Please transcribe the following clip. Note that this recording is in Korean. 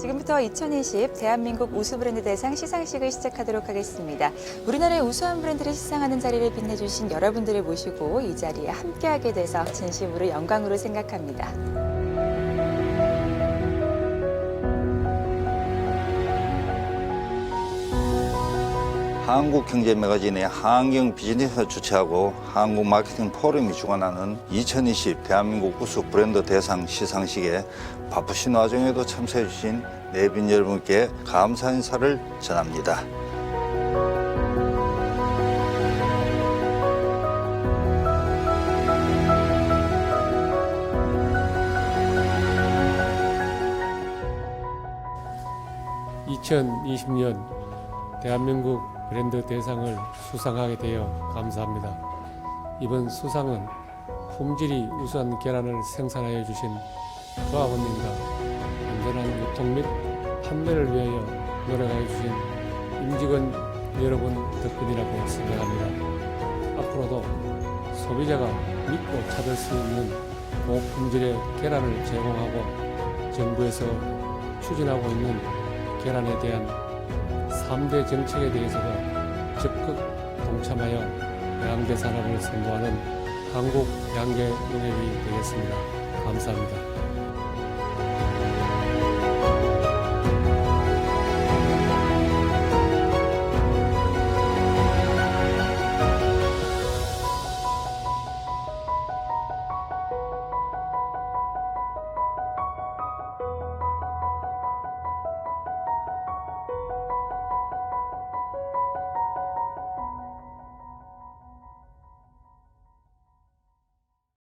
지금부터 2020 대한민국 우수 브랜드 대상 시상식을 시작하도록 하겠습니다. 우리나라의 우수한 브랜드를 시상하는 자리를 빛내주신 여러분들을 모시고 이 자리에 함께하게 돼서 진심으로 영광으로 생각합니다. 한국경제매거진의 한경 비즈니스 주최하고 한국 마케팅 포럼이 주관하는 2020 대한민국 우수 브랜드 대상 시상식에 바쁘신 와중에도 참석해 주신 내빈 여러분께 감사 인사를 전합니다. (2020년) 대한민국 브랜드 대상을 수상하게 되어 감사합니다. 이번 수상은 품질이 우수한 계란을 생산하여 주신 조합원님과 안전한 유통 및 판매를 위하여 노력하여 주신 임직원 여러분 덕분이라고 생각합니다. 앞으로도 소비자가 믿고 찾을 수 있는 고품질의 계란을 제공하고 정부에서 추진하고 있는 계란에 대한 3대 정책에 대해서도 적극 동참하여 양대 산업을 선도하는 한국 양계 농협이 되겠습니다. 감사합니다.